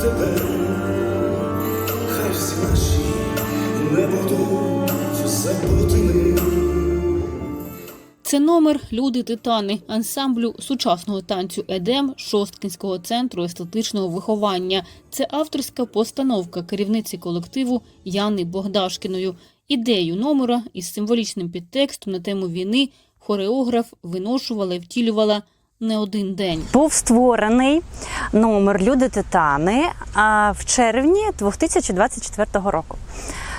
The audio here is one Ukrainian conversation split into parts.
тебе, хай всі наші не будуть забутими. Це номер Люди титани ансамблю сучасного танцю Едем Шосткінського центру естетичного виховання. Це авторська постановка керівниці колективу Яни Богдашкіною. Ідею номера із символічним підтекстом на тему війни хореограф виношувала і втілювала не один день. Був створений номер Люди Титани в червні 2024 року.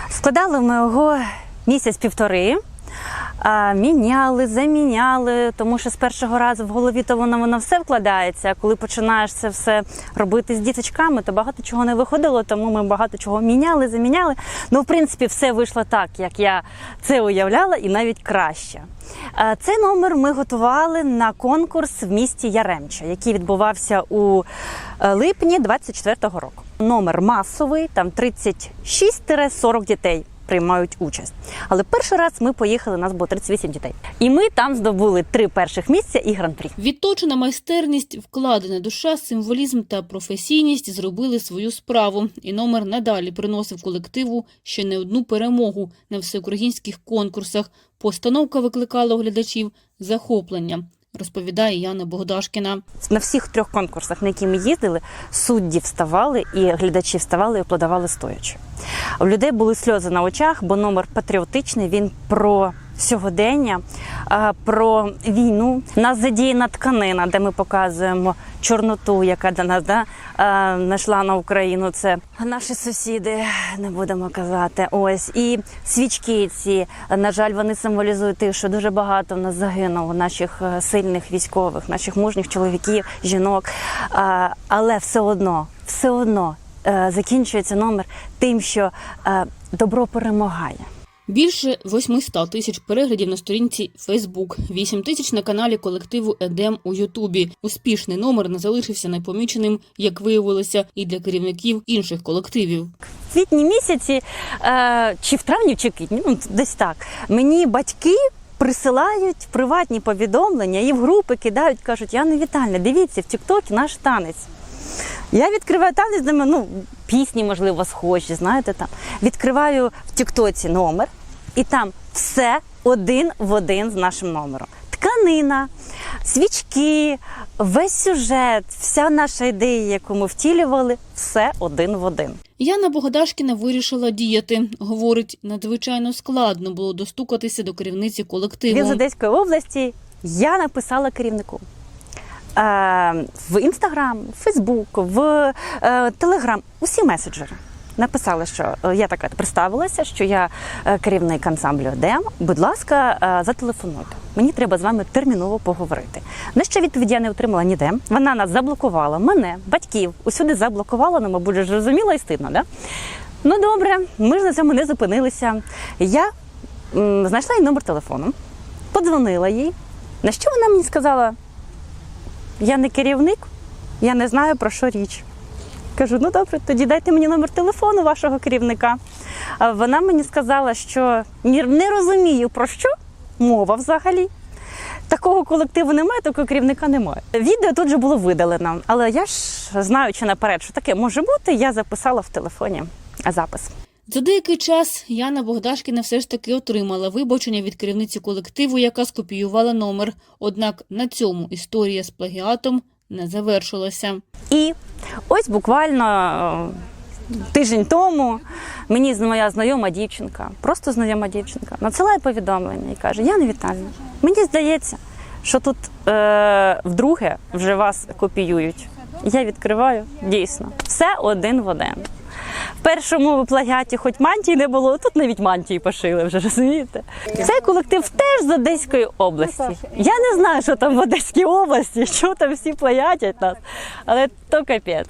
Складали ми його місяць-півтори. Міняли, заміняли, тому що з першого разу в голові то воно, воно все вкладається. А коли починаєш це все робити з діточками, то багато чого не виходило, тому ми багато чого міняли, заміняли. Ну, в принципі, все вийшло так, як я це уявляла, і навіть краще. Цей номер ми готували на конкурс в місті Яремча, який відбувався у е, липні 24-го року. Номер масовий, там 36-40 дітей приймають участь. Але перший раз ми поїхали, нас було 38 дітей. І ми там здобули три перших місця і гран-прі. Відточена майстерність, вкладена душа, символізм та професійність зробили свою справу. І номер надалі приносив колективу ще не одну перемогу на всеукраїнських конкурсах. Постановка викликала у глядачів захоплення, розповідає Яна Богдашкіна. На всіх трьох конкурсах, на які ми їздили, судді вставали і глядачі вставали і аплодували стоячи. У людей були сльози на очах, бо номер патріотичний. Він про сьогодення, про війну. Нас задіяна тканина, де ми показуємо чорноту, яка до нас да, знайшла на Україну. Це наші сусіди, не будемо казати. Ось і свічки ці. На жаль, вони символізують те, що дуже багато в нас загинуло наших е, сильних військових, наших мужніх чоловіків, жінок. Але все одно, все одно е, закінчується номер тим, що е, добро перемагає. Більше 800 тисяч переглядів на сторінці Facebook, 8 тисяч на каналі колективу Едем у Ютубі. Успішний номер не залишився непоміченим, як виявилося, і для керівників інших колективів. В квітні місяці, е, чи в травні, чи в квітні, ну десь так. Мені батьки присилають приватні повідомлення і в групи кидають, кажуть, Яна Вітальна, дивіться, в Тіктокі наш танець. Я відкриваю танець, ну, пісні, можливо, схожі, знаєте там. Відкриваю в Тіктоці номер, і там все один в один з нашим номером. Тканина, свічки, весь сюжет, вся наша ідея, яку ми втілювали, все один в один. Яна Богдашкіна вирішила діяти. Говорить, надзвичайно складно було достукатися до керівниці Він з. Одеської області я написала керівнику. Е, в інстаграм, в Фейсбук, в Телеграм, усі меседжери. Написала, що е, я така представилася, що я е, керівник ансамблю ДЕМ. Будь ласка, е, зателефонуйте. Мені треба з вами терміново поговорити. На що відповіді я не отримала ніде. Вона нас заблокувала, мене, батьків, усюди заблокувала, ну, мабуть, зрозуміла і стидно, да? Ну добре, ми ж на цьому не зупинилися. Я м, знайшла її номер телефону, подзвонила їй. На що вона мені сказала? Я не керівник, я не знаю про що річ. Кажу, ну добре, тоді дайте мені номер телефону вашого керівника. Вона мені сказала, що не розумію про що мова взагалі. Такого колективу немає, такого керівника немає. Відео тут же було видалено, але я ж знаючи наперед, що таке може бути, я записала в телефоні запис. За деякий час Яна Богдашкіна все ж таки отримала вибачення від керівниці колективу, яка скопіювала номер. Однак на цьому історія з плагіатом не завершилася. І ось буквально е, тиждень тому мені моя знайома дівчинка, просто знайома дівчинка, надсилає повідомлення і каже: Яна Віталіївна, мені здається, що тут е, вдруге вже вас копіюють. Я відкриваю дійсно все один в один. Першому плагіаті хоч мантії не було, тут навіть мантії пошили вже розумієте. Цей колектив теж з Одеської області. Я не знаю, що там в Одеській області, що там всі плагіатять нас, але то капець.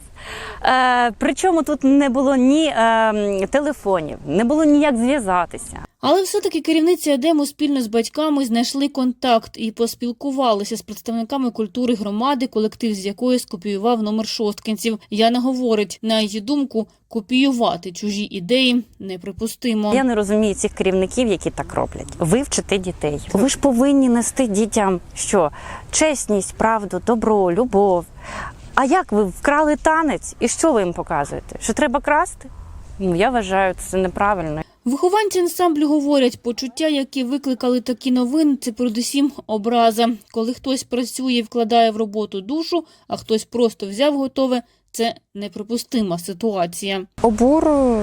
Е, причому тут не було ні е, телефонів, не було ніяк зв'язатися. Але все-таки керівниці Едему спільно з батьками знайшли контакт і поспілкувалися з представниками культури громади, колектив з якої скопіював номер шосткинців. Яна говорить, на її думку, копіювати чужі ідеї неприпустимо. Я не розумію цих керівників, які так роблять. Ви вчите дітей. Ви ж повинні нести дітям що чесність, правду, добро, любов. А як ви вкрали танець? І що ви їм показуєте? Що треба красти? Ну я вважаю це неправильно. Вихованці ансамблю говорять, почуття, які викликали такі новини, це передусім образа. Коли хтось працює і вкладає в роботу душу, а хтось просто взяв готове, це неприпустима ситуація. Обуру,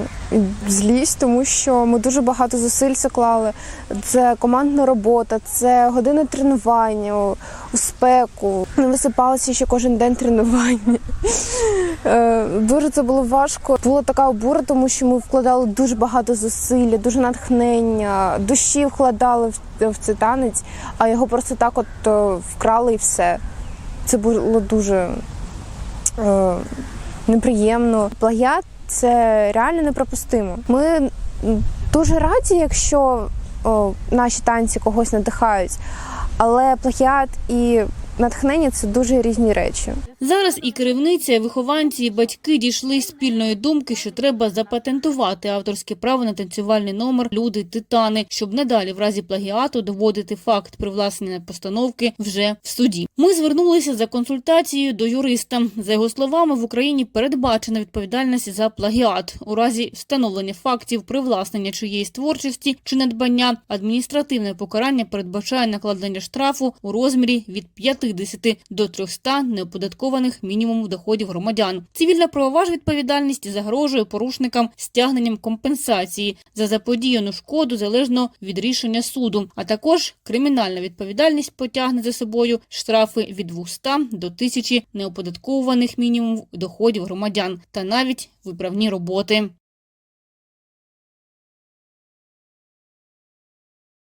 злість, тому що ми дуже багато зусиль заклали. Це командна робота, це години тренування у, спеку. Не висипалися ще кожен день тренування. Е, Дуже це було важко. Була така обура, тому що ми вкладали дуже багато зусиль, дуже натхнення, душі вкладали в, цей танець, а його просто так от е, вкрали і все. Це було дуже неприємно. Плагіат це реально неприпустимо. Ми дуже раді, якщо о, наші танці когось надихають, але плагіат і натхнення це дуже різні речі. Зараз і керівниця, і вихованці, і батьки дійшли спільної думки, що треба запатентувати авторське право на танцювальний номер Люди Титани, щоб надалі в разі плагіату доводити факт привласнення постановки вже в суді. Ми звернулися за консультацією до юриста. За його словами, в Україні передбачена відповідальність за плагіат у разі встановлення фактів привласнення чиєїсь творчості чи надбання. Адміністративне покарання передбачає накладення штрафу у розмірі від 50 до 300 неоподаткованих мінімумів доходів громадян. Цивільна правова ж відповідальність загрожує порушникам стягненням компенсації за заподіяну шкоду залежно від рішення суду, а також кримінальна відповідальність потягне за собою штрафи від 200 до 1000 неоподаткованих мінімумів доходів громадян та навіть виправні роботи.